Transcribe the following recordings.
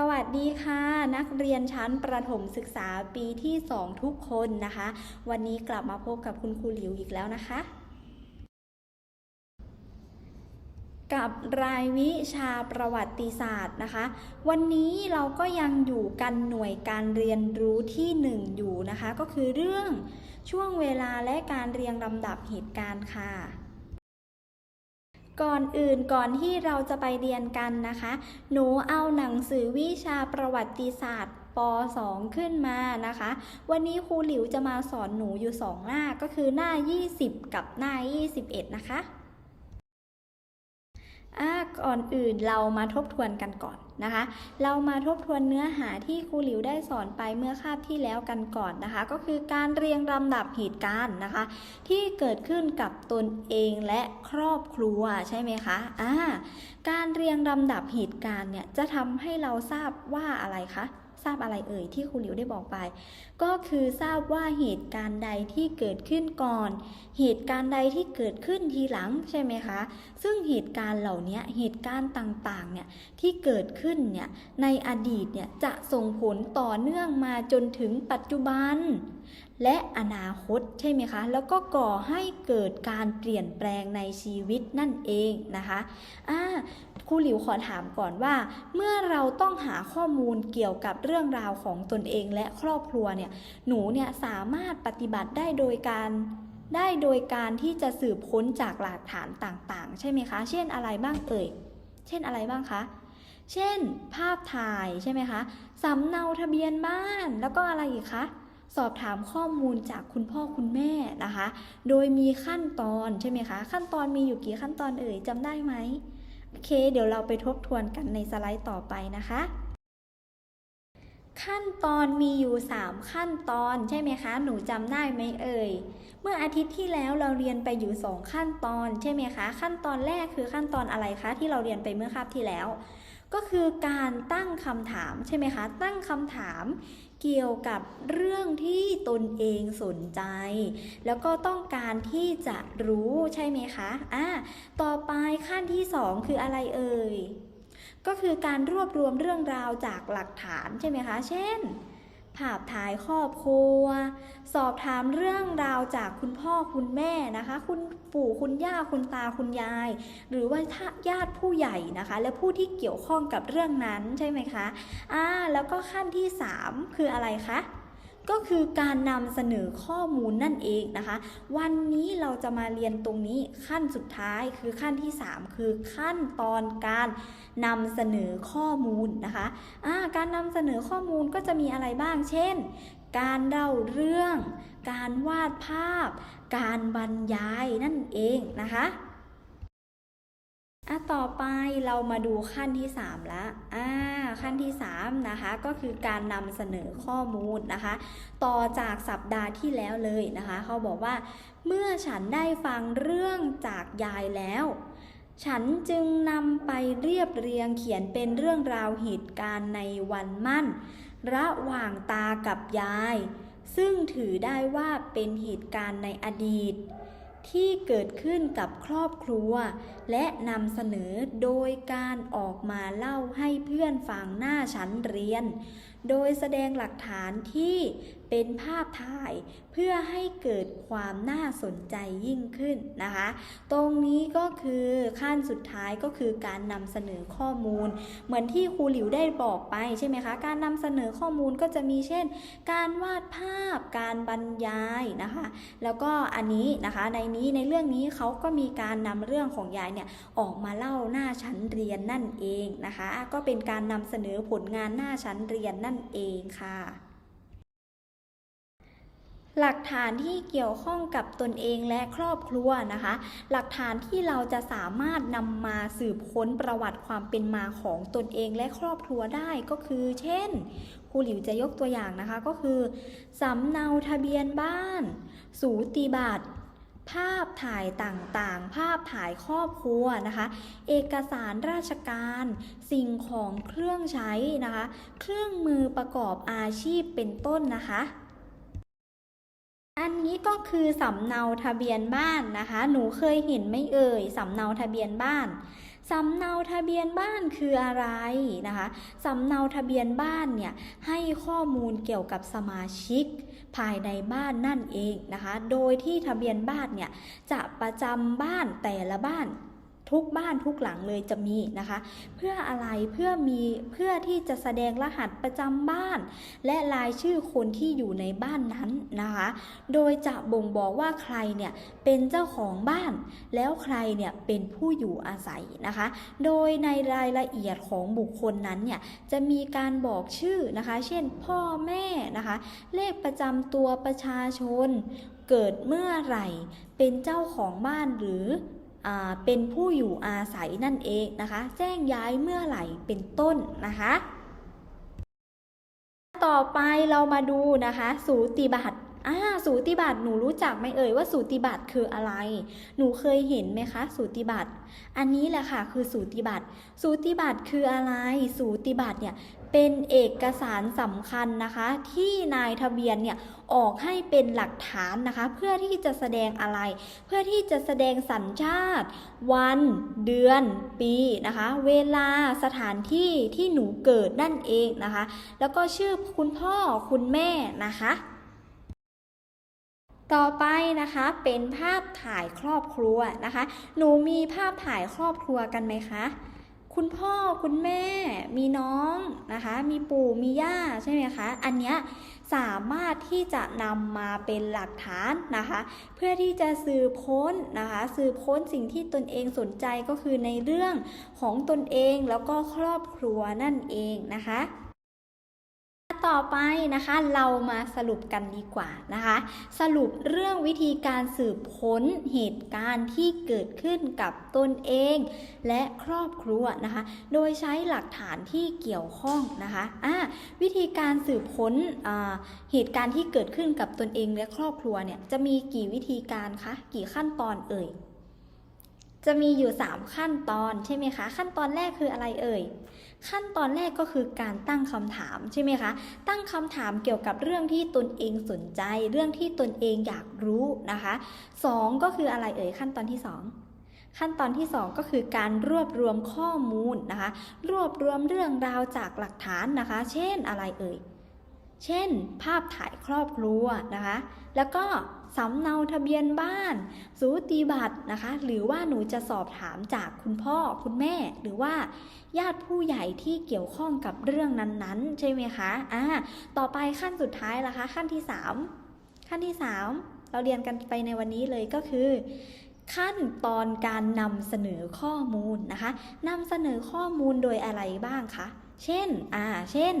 สวัสดีค่ะ นักเรียนชั้นประถมศึกษาปีที่ 2 ทุกคนนะคะ วันนี้กลับมาพบกับคุณครูหลิวอีกแล้วนะคะ กับรายวิชาประวัติศาสตร์นะคะ วันนี้เราก็ยังอยู่กันหน่วยการเรียนรู้ที่ 1 อยู่นะคะ ก็คือเรื่องช่วงเวลาและการเรียงลำดับเหตุการณ์ค่ะ ก่อนอื่นก่อนที่เราจะไปเรียนกันนะคะ หนูเอาหนังสือวิชาประวัติศาสตร์ป .2 ขึ้นมานะคะ วันนี้ครูหลิวจะมาสอนหนูอยู่ 2 หน้าก็คือหน้า 20 กับหน้า 21 นะคะ อ่าก่อนอื่นเรามาทบทวนกันก่อนนะคะ เรามาทบทวนเนื้อหาที่ครูหลิวได้สอนไปเมื่อคาบที่แล้วกันก่อนนะคะ ก็คือการเรียงลำดับเหตุการณ์นะคะ ที่เกิดขึ้นกับตนเองและครอบครัวใช่ไหมคะอ่าการเรียงลำดับเหตุการณ์เนี่ยจะทำให้เราทราบว่าอะไรคะ ทราบอะไรเอ่ยที่ครูหลิวได้บอกไป ก็คือทราบว่าเหตุการณ์ใดที่เกิดขึ้นก่อน เหตุการณ์ใดที่เกิดขึ้นทีหลังใช่ไหมคะ ซึ่งเหตุการณ์เหล่านี้เหตุการณ์ต่างๆเนี่ยที่เกิดขึ้นเนี่ยในอดีตเนี่ยจะส่งผลต่อเนื่องมาจนถึงปัจจุบัน และอนาคตใช่ไหมคะ แล้วก็ก่อให้เกิดการเปลี่ยนแปลงในชีวิตนั่นเองนะคะอ่าครูหลิวขอถามก่อนว่า เมื่อเราต้องหาข้อมูลเกี่ยวกับเรื่องราวของตนเองและครอบครัวเนี่ยหนูเนี่ยสามารถปฏิบัติได้โดยการได้โดยการที่จะสืบค้นจากหลักฐานต่างๆ ใช่ไหมคะ เช่นอะไรบ้างเอ่ย เช่นอะไรบ้างคะ เช่น ภาพถ่ายใช่ไหมคะ สำเนาทะเบียนบ้าน แล้วก็อะไรอีกคะ สอบถามข้อมูลจากคุณพ่อคุณแม่นะคะ โดยมีขั้นตอนใช่ไหมคะ ขั้นตอนมีอยู่กี่ขั้นตอนเอ่ยจำได้ไหมโอเค เดี๋ยวเราไปทบทวนกันในสไลด์ต่อไปนะคะขั้นตอนมีอยู่ 3 ขั้นตอนใช่ไหมคะ หนูจำได้ไหมเอ่ย เมื่ออาทิตย์ที่แล้วเราเรียนไปอยู่ 2 ขั้นตอนใช่ไหมคะ ขั้นตอนแรกคือขั้นตอนอะไรคะที่เราเรียนไปเมื่อคาบที่แล้ว ก็คือการตั้งคำถามใช่ไหมคะ ตั้งคำถาม เกี่ยวกับเรื่องที่ตนเองสนใจ แล้วก็ต้องการที่จะรู้ใช่ไหมคะอ่าต่อไปขั้นที่ 2 คืออะไรเอ่ยก็คือการรวบรวมเรื่องราวจากหลักฐานใช่ไหมคะ เช่น ภาพถ่ายครอบครัว สอบถามเรื่องราวจากคุณพ่อคุณแม่นะคะ คุณปู่คุณย่าคุณตาคุณยาย หรือว่าญาติผู้ใหญ่นะคะ และผู้ที่เกี่ยวข้องกับเรื่องนั้นใช่ไหมคะอ่าแล้วก็ขั้นที่ 3 คืออะไรคะ ก็คือการนำเสนอข้อมูลนั่นเองนะคะ วันนี้เราจะมาเรียนตรงนี้ขั้นสุดท้ายคือขั้นที่ 3 คือขั้นตอนการนำเสนอข้อมูลนะคะอ่าการนำเสนอข้อมูลก็จะมีอะไรบ้าง เช่น การเล่าเรื่อง การวาดภาพ การบรรยายนั่นเองนะคะ อะต่อไปเรามาดูขั้นที่3ละอ่าขั้นที่3นะคะก็คือการนำเสนอข้อมูลนะคะ ต่อจากสัปดาห์ที่แล้วเลยนะคะ เขาบอกว่า เมื่อฉันได้ฟังเรื่องจากยายแล้ว ฉันจึงนำไปเรียบเรียงเขียนเป็นเรื่องราวเหตุการณ์ในวันมั่น ระหว่างตากับยาย ซึ่งถือได้ว่าเป็นเหตุการณ์ในอดีต ที่เกิดขึ้นกับครอบครัว และนำเสนอโดยการออกมาเล่าให้เพื่อนฟังหน้าชั้นเรียน โดยแสดงหลักฐานที่เป็นภาพถ่ายเพื่อให้เกิดความน่าสนใจยิ่งขึ้นนะคะ ตรงนี้ก็คือขั้นสุดท้ายก็คือการนำเสนอข้อมูล เหมือนที่ครูหลิวได้บอกไปใช่ไหมคะ การนำเสนอข้อมูลก็จะมีเช่น การวาดภาพ การบรรยายนะคะ แล้วก็อันนี้นะคะในนี้ในเรื่องนี้เขาก็มีการนำเรื่องของยายเนี่ยออกมาเล่าหน้าชั้นเรียนนั่นเองนะคะ ก็เป็นการนำเสนอผลงานหน้าชั้นเรียนนั่นเองค่ะ หลักฐานที่เกี่ยวข้องกับตนเองและครอบครัวนะคะ หลักฐานที่เราจะสามารถนำมาสืบค้นประวัติความเป็นมาของตนเองและครอบครัวได้ก็คือ เช่นครูหลิวจะยกตัวอย่างนะคะก็คือสำเนาทะเบียนบ้าน สูติบัตร ภาพถ่ายต่างๆ ภาพถ่ายครอบครัวนะคะ เอกสารราชการ สิ่งของเครื่องใช้นะคะ เครื่องมือประกอบอาชีพเป็นต้นนะคะ อันนี้ก็คือสำเนาทะเบียนบ้านนะคะ หนูเคยเห็นไม่เอ่ยสำเนาทะเบียนบ้าน สำเนาทะเบียนบ้านคืออะไรนะคะสำเนาทะเบียนบ้านเนี่ยให้ข้อมูลเกี่ยวกับสมาชิกภายในบ้านนั่นเองนะคะ โดยที่ทะเบียนบ้านเนี่ยจะประจำบ้านแต่ละบ้าน ทุกบ้านทุกหลังเลยจะมีนะคะ เพื่ออะไรเพื่อมีเพื่อที่จะแสดงรหัสประจำบ้าน และรายชื่อคนที่อยู่ในบ้านนั้นนะคะ โดยจะบ่งบอกว่าใครเนี่ยเป็นเจ้าของบ้าน แล้วใครเนี่ยเป็นผู้อยู่อาศัยนะคะ โดยในรายละเอียดของบุคคลนั้นเนี่ยจะมีการบอกชื่อนะคะ เช่นพ่อแม่นะคะ เลขประจำตัวประชาชน เกิดเมื่อไหร่เป็นเจ้าของบ้านหรือ เป็นผู้อยู่อาศัยนั่นเองนะคะ แจ้งย้ายเมื่อไหร่เป็นต้นนะคะ ต่อไปเรามาดูนะคะ สูติบัตรอ่าสูติบัตรหนูรู้จักไหมเอ่ยว่าสูติบัตรคืออะไร หนูเคยเห็นไหมคะ สูติบัตรอันนี้แหละค่ะคือสูติบัตรสูติบัตรคืออะไร สูติบัตรเนี่ย เป็นเอกสารสำคัญนะคะ ที่นายทะเบียนเนี่ยออกให้เป็นหลักฐานนะคะ เพื่อที่จะแสดงอะไร เพื่อที่จะแสดงสัญชาติ วัน เดือน ปีนะคะ เวลาสถานที่ที่หนูเกิดนั่นเองนะคะ แล้วก็ชื่อคุณพ่อคุณแม่นะคะต่อไปนะคะเป็นภาพถ่ายครอบครัวนะคะ หนูมีภาพถ่ายครอบครัวกันไหมคะ คุณพ่อคุณแม่มีน้องนะคะ มีปู่มีย่าใช่ไหมคะ อันเนี้ยสามารถที่จะนำมาเป็นหลักฐานนะคะ เพื่อที่จะสืบค้นนะคะ สืบค้นสิ่งที่ตนเองสนใจก็คือในเรื่องของตนเองแล้วก็ครอบครัวนั่นเองนะคะ ต่อไปนะคะ เรามาสรุปกันดีกว่านะคะ สรุปเรื่องวิธีการสืบค้นเหตุการณ์ที่เกิดขึ้นกับตนเอง และครอบครัวนะคะ โดยใช้หลักฐานที่เกี่ยวข้องนะคะอ่าวิธีการสืบค้นเหตุการณ์ที่เกิดขึ้นกับตนเองและครอบครัวเนี่ยจะมีกี่วิธีการคะกี่ขั้นตอนเอ่ย จะมีอยู่ 3 ขั้นตอนใช่ไหมคะ ขั้นตอนแรกคืออะไรเอ่ย ขั้นตอนแรกก็คือการตั้งคำถามใช่ไหมคะ ตั้งคำถามเกี่ยวกับเรื่องที่ตนเองสนใจ เรื่องที่ตนเองอยากรู้นะคะสองก็คืออะไรเอ่ย ขั้นตอนที่สองขั้นตอนที่ 2 ก็คือการรวบรวมข้อมูลนะคะ รวบรวมเรื่องราวจากหลักฐานนะคะ เช่นอะไรเอ่ย เช่น ภาพถ่ายครอบครัวนะคะ แล้วก็ สำเนาทะเบียนบ้าน สูติบัตรนะคะ หรือว่าหนูจะสอบถามจากคุณพ่อคุณแม่ หรือว่าญาติผู้ใหญ่ที่เกี่ยวข้องกับเรื่องนั้นๆ ใช่ไหมคะอ่าต่อไปขั้นสุดท้ายละคะ ขั้นที่ 3 ขั้นที่ 3 เราเรียนกันไปในวันนี้เลยก็คือขั้นตอนการนำเสนอข้อมูลนะคะนำเสนอข้อมูลโดยอะไรบ้างคะ เช่น อ่า เช่น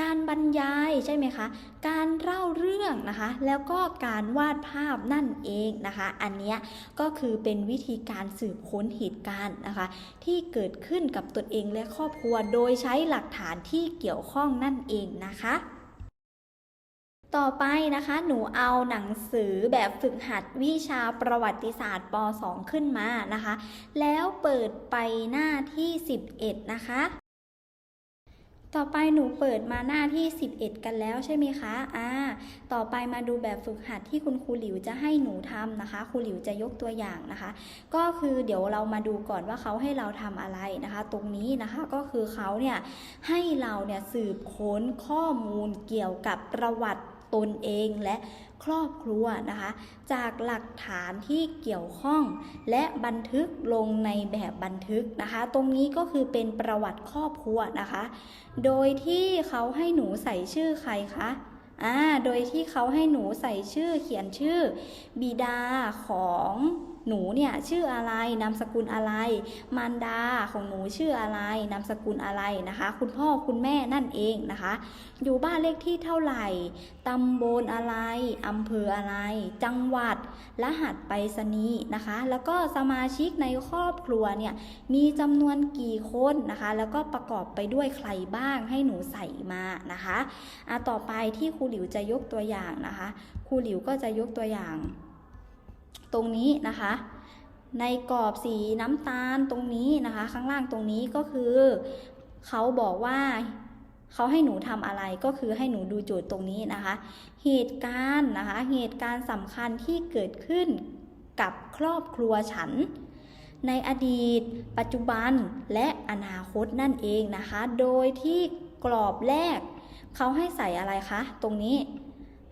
การบรรยายใช่ไหมคะ การเล่าเรื่องนะคะ แล้วก็การวาดภาพนั่นเองนะคะ อันนี้ก็คือเป็นวิธีการสืบค้นเหตุการณ์นะคะ ที่เกิดขึ้นกับตนเองและครอบครัว โดยใช้หลักฐานที่เกี่ยวข้องนั่นเองนะคะต่อไปนะคะ หนูเอาหนังสือแบบฝึกหัดวิชาประวัติศาสตร์ป .2 ขึ้นมานะคะ แล้วเปิดไปหน้าที่ 11 นะคะ ต่อไปหนูเปิดมาหน้าที่ 11 กันแล้วใช่ไหมคะอ่าต่อไปมาดูแบบฝึกหัดที่คุณครูหลิวจะให้หนูทำนะคะ ครูหลิวจะยกตัวอย่างนะคะ ก็คือเดี๋ยวเรามาดูก่อนว่าเขาให้เราทำอะไรนะคะ ตรงนี้นะคะก็คือเขาเนี่ยให้เราเนี่ยสืบค้นข้อมูลเกี่ยวกับประวัติ ตนเองและครอบครัวนะคะ จากหลักฐานที่เกี่ยวข้องและบันทึกลงในแบบบันทึกนะคะ ตรงนี้ก็คือเป็นประวัติครอบครัวนะคะ โดยที่เขาให้หนูใส่ชื่อใครคะอ่าโดยที่เขาให้หนูใส่ชื่อเขียนชื่อ บิดาของ หนูเนี่ยชื่ออะไรนามสกุลอะไร มารดาของหนูชื่ออะไรนามสกุลอะไรนะคะ คุณพ่อคุณแม่นั่นเองนะคะ อยู่บ้านเลขที่เท่าไหร่ตำบลอะไรอำเภออะไร จังหวัดรหัสไปรษณีย์นะคะ แล้วก็สมาชิกในครอบครัวเนี่ยมีจำนวนกี่คนนะคะ แล้วก็ประกอบไปด้วยใครบ้างให้หนูใส่มานะคะอะต่อไปที่ครูหลิวจะยกตัวอย่างนะคะครูหลิวก็จะยกตัวอย่าง ตรงนี้นะคะ ในกรอบสีน้ำตาลตรงนี้นะคะ ข้างล่างตรงนี้ก็คือเขาบอกว่าเขาให้หนูทำอะไรก็คือให้หนูดูโจทย์ตรงนี้นะคะ เหตุการณ์นะคะ เหตุการณ์สำคัญที่เกิดขึ้นกับครอบครัวฉัน ในอดีต ปัจจุบันและอนาคตนั่นเองนะคะ โดยที่กรอบแรก เขาให้ใส่อะไรคะ ตรงนี้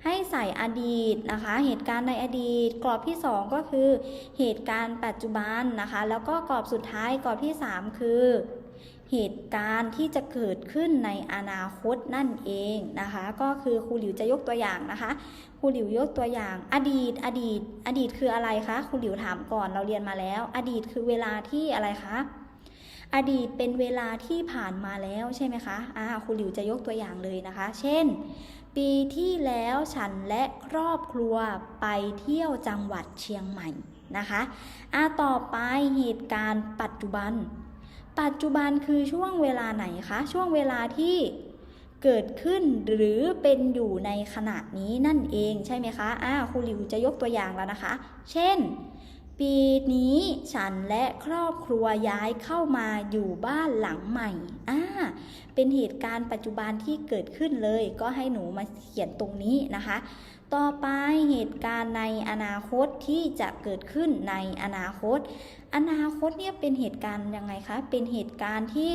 ให้ใส่อดีตนะคะ เหตุการณ์ในอดีต กรอบที่ 2 ก็คือ เหตุการณ์ปัจจุบันนะคะ แล้วก็กรอบสุดท้ายกรอบที่ 3 คือ เหตุการณ์ที่จะเกิดขึ้นในอนาคตนั่นเองนะคะ ก็คือครูหลิวจะยกตัวอย่างนะคะครูหลิวยกตัวอย่าง อดีต อดีต อดีตคืออะไรคะครูหลิวถามก่อนเราเรียนมาแล้ว อดีตคือเวลาที่อะไรคะอดีตเป็นเวลาที่ผ่านมาแล้วใช่ไหมคะอ่าครูหลิวจะยกตัวอย่างเลยนะคะ เช่น ปีที่แล้วฉันและครอบครัวไปเที่ยวจังหวัดเชียงใหม่นะคะอ่าต่อไปเหตุการณ์ปัจจุบัน ปัจจุบันคือช่วงเวลาไหนคะ ช่วงเวลาที่เกิดขึ้นหรือเป็นอยู่ในขณะนี้นั่นเองใช่ไหมคะอ่าครูหลิวจะยกตัวอย่างแล้วนะคะ เช่น ปีนี้ฉันและครอบครัวย้ายเข้ามาอยู่บ้านหลังใหม่ อ่า เป็นเหตุการณ์ปัจจุบันที่เกิดขึ้นเลย ก็ให้หนูมาเขียนตรงนี้นะคะ ต่อไปเหตุการณ์ในอนาคตที่จะเกิดขึ้นในอนาคต อนาคตเนี่ยเป็นเหตุการณ์ยังไงคะ เป็นเหตุการณ์ที่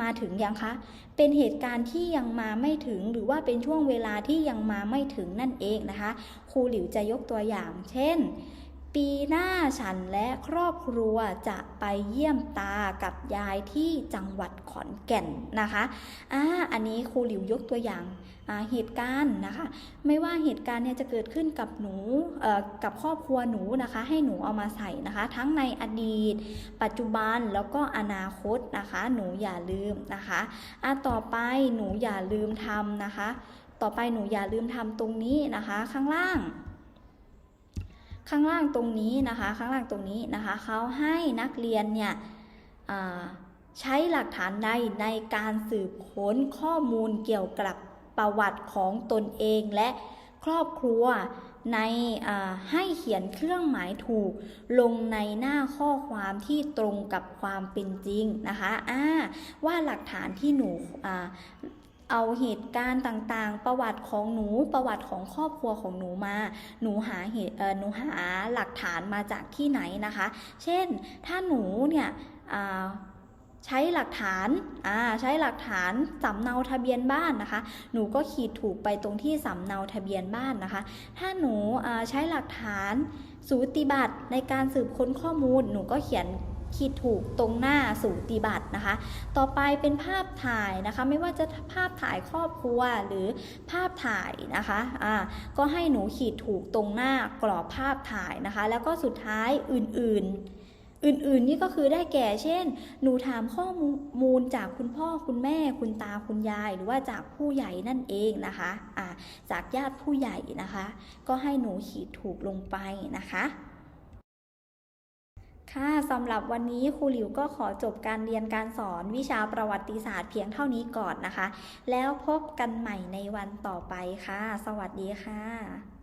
มาถึงยังคะ เป็นเหตุการณ์ที่ยังมาไม่ถึงหรือว่าเป็นช่วงเวลาที่ยังมาไม่ถึงนั่นเองนะคะ ครูหลิวจะยกตัวอย่าง เช่น ปีหน้าฉันและครอบครัวจะไปเยี่ยมตากับยายที่จังหวัดขอนแก่นนะคะอ่าอันนี้ครูหลิวยกตัวอย่างเหตุการณ์นะคะ ไม่ว่าเหตุการณ์เนี่ยจะเกิดขึ้นกับหนูเอ่อกับครอบครัวหนูนะคะ ให้หนูเอามาใส่นะคะ ทั้งในอดีต ปัจจุบันแล้วก็อนาคตนะคะ หนูอย่าลืมนะคะอะต่อไปหนูอย่าลืมทำนะคะ ต่อไปหนูอย่าลืมทำตรงนี้นะคะ ข้างล่าง ข้างล่างตรงนี้นะคะ ข้างล่างตรงนี้นะคะเขาให้นักเรียนเนี่ยใช้หลักฐานใดในการสืบค้นข้อมูลเกี่ยวกับประวัติของตนเองและครอบครัวในให้เขียนเครื่องหมายถูกลงในหน้าข้อความที่ตรงกับความเป็นจริงนะคะว่าหลักฐานที่หนู เอาเหตุการณ์ต่างๆ ประวัติของหนูประวัติของครอบครัวของหนูมา หนูหาเหตุหนูหาหลักฐานมาจากที่ไหนนะคะ เช่น ถ้าหนูเนี่ยใช้หลักฐานใช้หลักฐานสำเนาทะเบียนบ้านนะคะ หนูก็ขีดถูกไปตรงที่สำเนาทะเบียนบ้านนะคะ ถ้าหนูใช้หลักฐานสูติบัตรในการสืบค้นข้อมูล หนูก็เขียน ขีดถูกตรงหน้าสูติบัตรนะคะ ต่อไปเป็นภาพถ่ายนะคะ ไม่ว่าจะภาพถ่ายครอบครัวหรือภาพถ่ายนะคะอ่าก็ให้หนูขีดถูกตรงหน้ากรอบภาพถ่ายนะคะ แล้วก็สุดท้ายอื่นๆ อื่นๆ นี่ก็คือได้แก่เช่น หนูถามข้อมูลจากคุณพ่อคุณแม่คุณตาคุณยาย หรือว่าจากผู้ใหญ่นั่นเองนะคะอ่าจากญาติผู้ใหญ่นะคะ ก็ให้หนูขีดถูกลงไปนะคะ ค่ะสำหรับวันนี้ครูหลิวก็ขอจบการเรียนการสอนวิชาประวัติศาสตร์เพียงเท่านี้ก่อนนะคะ แล้วพบกันใหม่ในวันต่อไปค่ะ สวัสดีค่ะ